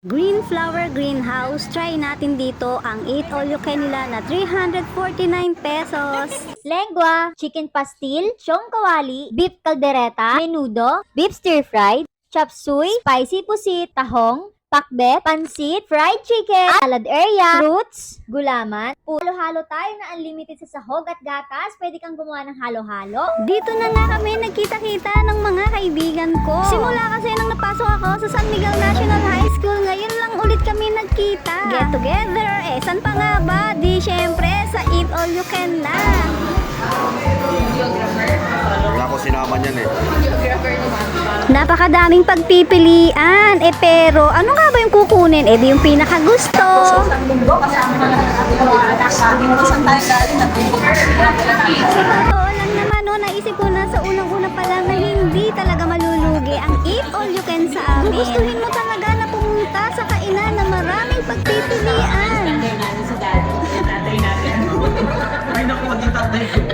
Green Flower Greenhouse, try natin dito ang 8 all you can nila na 349 pesos. lengua, chicken pastil, siyong kawali, beef caldereta, menudo, beef stir-fried, chop suey, spicy pusit, tahong, pakbe, pansit, fried chicken, salad area, fruits, gulaman. Halo-halo tayo na unlimited sa sahog at gatas. Pwede kang gumawa ng halo-halo. Dito na nga kami nagkita-kita ng mga kaibigan ko. Simula kasi nang napasok ako sa San Miguel National School, ngayon lang ulit kami nagkita. Get together, eh san pa nga ba? Di syempre sa Eat All You Can na. Wala ko sinama niyan eh. Napakadaming pagpipilian. Eh pero, ano nga ba yung kukunin? Eh di yung pinakagusto. Totoo lang naman, no, naisip ko na sa unang-una pa lang na hindi talaga malulugi ang eat all you can sa amin. Gugustuhin mo talaga maraming pagpipilian.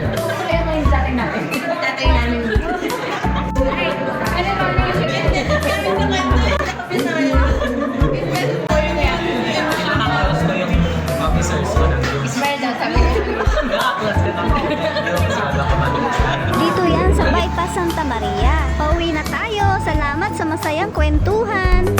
Dito yan sa Bypass Santa Maria. Pauwi na tayo. Salamat sa masayang kwentuhan.